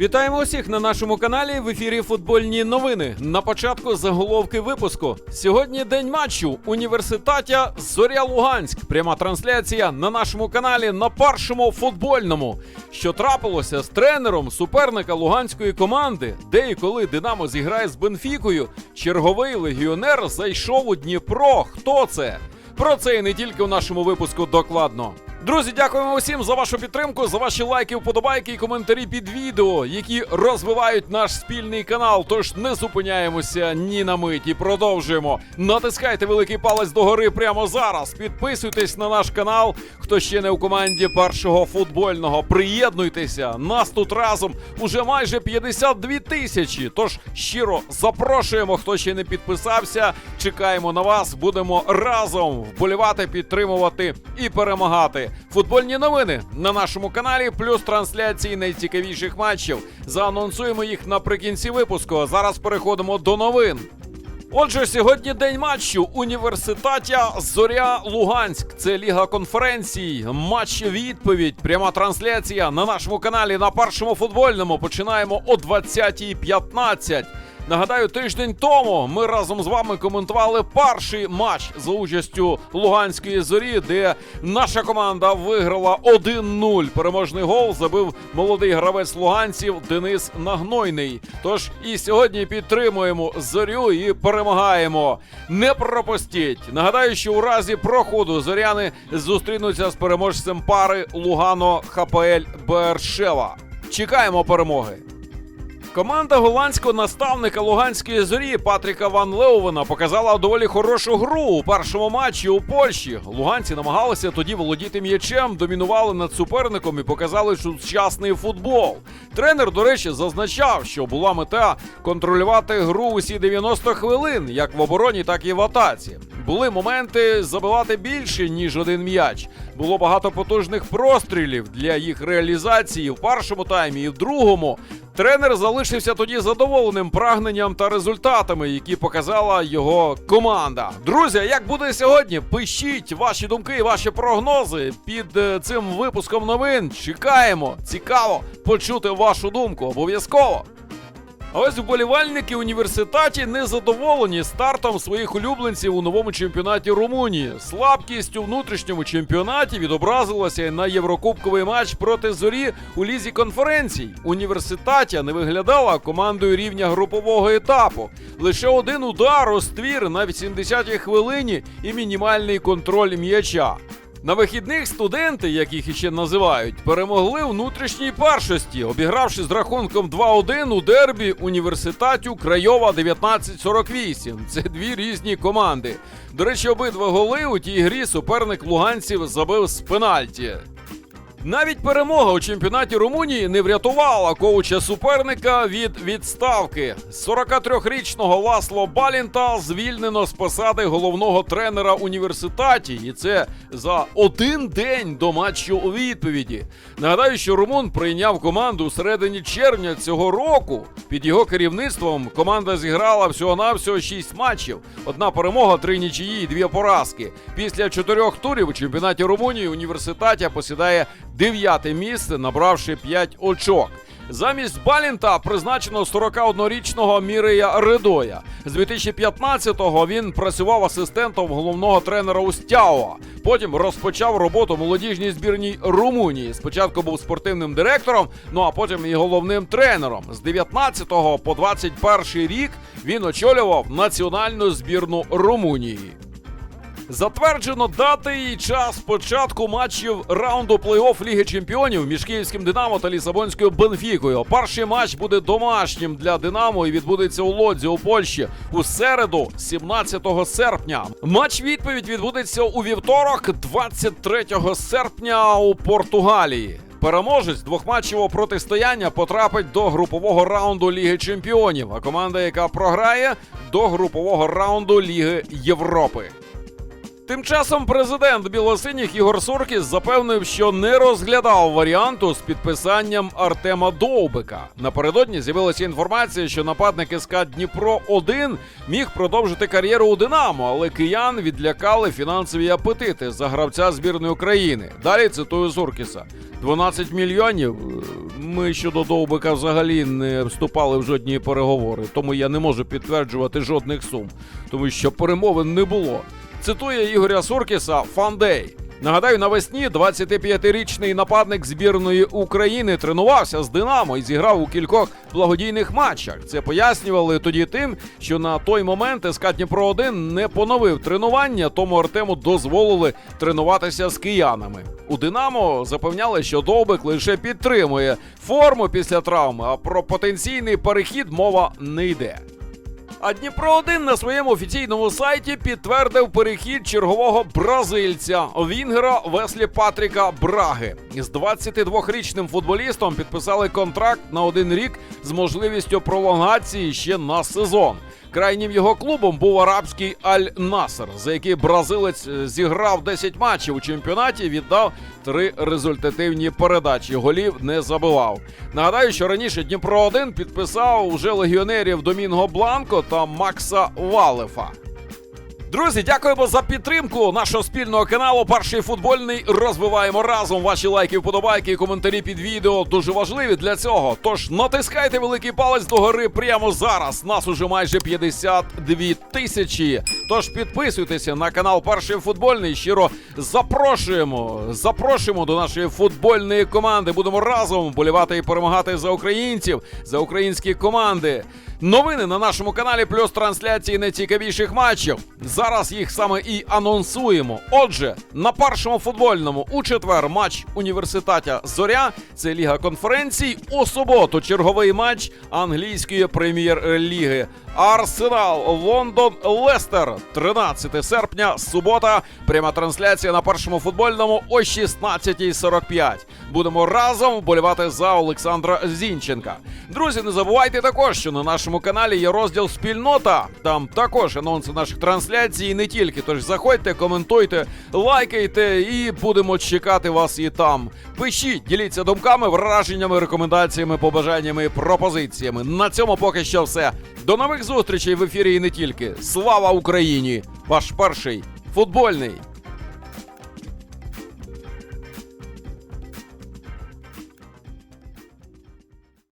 Вітаємо усіх на нашому каналі в ефірі футбольні новини. На початку заголовки випуску. Сьогодні день матчу університатя Зоря Луганськ. Пряма трансляція на нашому каналі на першому футбольному. Що трапилося з тренером суперника луганської команди, де і коли Динамо зіграє з Бенфікою, черговий легіонер зайшов у Дніпро. Хто це? Про це і не тільки у нашому випуску докладно. Друзі, дякуємо усім за вашу підтримку, за ваші лайки, вподобайки і коментарі під відео, які розвивають наш спільний канал. Тож не зупиняємося ні на мить і продовжуємо. Натискайте великий палець догори прямо зараз. Підписуйтесь на наш канал. Хто ще не у команді першого футбольного, приєднуйтеся. Нас тут разом уже майже 52 тисячі. Тож щиро запрошуємо, хто ще не підписався. Чекаємо на вас. Будемо разом вболівати, підтримувати і перемагати. Футбольні новини на нашому каналі, плюс трансляції найцікавіших матчів. Заанонсуємо їх наприкінці випуску. А зараз переходимо до новин. Отже, сьогодні день матчу університатя Зоря Луганськ. Це Ліга конференцій. Матч відповідь. Пряма трансляція на нашому каналі на першому футбольному. Починаємо о 20.15. Нагадаю, тиждень тому ми разом з вами коментували перший матч за участю Луганської зорі, де наша команда виграла 1-0. Переможний гол забив молодий гравець луганців Денис Нагнойний. Тож і сьогодні підтримуємо зорю і перемагаємо. Не пропустіть. Нагадаю, що у разі проходу зоряни зустрінуться з переможцем пари Лугано ХПЛ Бершева. Чекаємо перемоги. Команда голландського наставника Луганської зорі Патріка Ван Леувена показала доволі хорошу гру у першому матчі у Польщі. Луганці намагалися тоді володіти м'ячем, домінували над суперником і показали сучасний футбол. Тренер, до речі, зазначав, що була мета контролювати гру усі 90 хвилин, як в обороні, так і в атаці. Були моменти забивати більше ніж один м'яч. Було багато потужних прострілів для їх реалізації в першому таймі і в другому. Тренер залишився тоді задоволеним прагненням та результатами, які показала його команда. Друзі, як буде сьогодні? Пишіть ваші думки і ваші прогнози під е, цим випуском новин. Чекаємо. Цікаво почути вашу думку. Обов'язково. А ось вболівальники університеті не задоволені стартом своїх улюбленців у новому чемпіонаті Румунії. Слабкість у внутрішньому чемпіонаті відобразилася на єврокубковий матч проти зорі у лізі конференцій. Університатя не виглядала командою рівня групового етапу. Лише один удар у ствір на 80-й хвилині і мінімальний контроль м'яча. На вихідних студенти, як їх іще називають, перемогли внутрішній першості, обігравши з рахунком 2-1 у дербі університатю Крайова 1948. Це дві різні команди. До речі, обидва голи у тій грі суперник луганців забив з пенальті. Навіть перемога у чемпіонаті Румунії не врятувала коуча суперника від відставки. 43-річного Ласло Балінта звільнено з посади головного тренера університеті, і це за один день до матчу у відповіді. Нагадаю, що Румун прийняв команду у середині червня цього року. Під його керівництвом команда зіграла всього-навсього 6 матчів. Одна перемога, три нічиї і дві поразки. Після чотирьох турів у чемпіонаті Румунії університетя посідає дев'яте місце, набравши 5 очок. Замість Балінта призначено 41-річного Мірея Редоя. З 2015-го він працював асистентом головного тренера Устяова. Потім розпочав роботу молодіжній збірній Румунії. Спочатку був спортивним директором, ну а потім і головним тренером. З 19 по 21 рік він очолював національну збірну Румунії. Затверджено дати і час початку матчів раунду плей-офф Ліги Чемпіонів між Київським Динамо та Лісабонською Бенфікою. Перший матч буде домашнім для Динамо і відбудеться у Лодзі у Польщі у середу, 17 серпня. Матч відповідь відбудеться у вівторок, 23 серпня у Португалії. Переможець двохматчевого протистояння потрапить до групового раунду Ліги Чемпіонів, а команда, яка програє, до групового раунду Ліги Європи. Тим часом президент білосиніх Ігор Суркіс запевнив, що не розглядав варіанту з підписанням Артема Довбика. Напередодні з'явилася інформація, що нападник СК Дніпро 1 міг продовжити кар'єру у Динамо, але киян відлякали фінансові апетити за гравця збірної України. Далі цитую Суркіса: 12 мільйонів. Ми щодо Довбика взагалі не вступали в жодні переговори, тому я не можу підтверджувати жодних сум, тому що перемовин не було. Цитує Ігоря Суркіса Фандей. Нагадаю, навесні 25-річний нападник збірної України тренувався з Динамо і зіграв у кількох благодійних матчах. Це пояснювали тоді тим, що на той момент СК Дніпро 1 не поновив тренування, тому Артему дозволили тренуватися з киянами. У Динамо запевняли, що Довбик лише підтримує форму після травми, а про потенційний перехід мова не йде. А Дніпро 1 на своєму офіційному сайті підтвердив перехід чергового бразильця Вінгера Веслі Патріка Браги. З 22-річним футболістом підписали контракт на один рік з можливістю пролонгації ще на сезон. Крайнім його клубом був арабський Аль Насер, за який бразилець е, зіграв 10 матчів у чемпіонаті, віддав три результативні передачі. Голів не забивав. Нагадаю, що раніше Дніпро 1 підписав уже легіонерів Домінго Бланко та Макса Валефа. Друзі, дякуємо за підтримку нашого спільного каналу. Перший футбольний розвиваємо разом. Ваші лайки, вподобайки і коментарі під відео дуже важливі для цього. Тож натискайте великий палець догори прямо зараз. Нас уже майже 52 тисячі. Тож підписуйтеся на канал Перший футбольний. Щиро запрошуємо. Запрошуємо до нашої футбольної команди. Будемо разом вболівати і перемагати за українців, за українські команди. Новини на нашому каналі, плюс трансляції найцікавіших матчів. Зараз їх саме і анонсуємо. Отже, на першому футбольному у четвер матч університатя Зоря. Це Ліга конференцій. У суботу черговий матч англійської прем'єр-ліги. Арсенал, Лондон, Лестер. 13 серпня, субота. Пряма трансляція на першому футбольному о 16.45. Будемо разом вболівати за Олександра Зінченка. Друзі, не забувайте також, що на нашому каналі є розділ Спільнота. Там також анонси наших трансляцій, і не тільки. Тож заходьте, коментуйте, лайкайте і будемо чекати вас і там. Пишіть, діліться думками, враженнями, рекомендаціями, побажаннями, пропозиціями. На цьому поки що все. До нових зустрічей в ефірі і не тільки. Слава Україні! Ваш перший футбольний.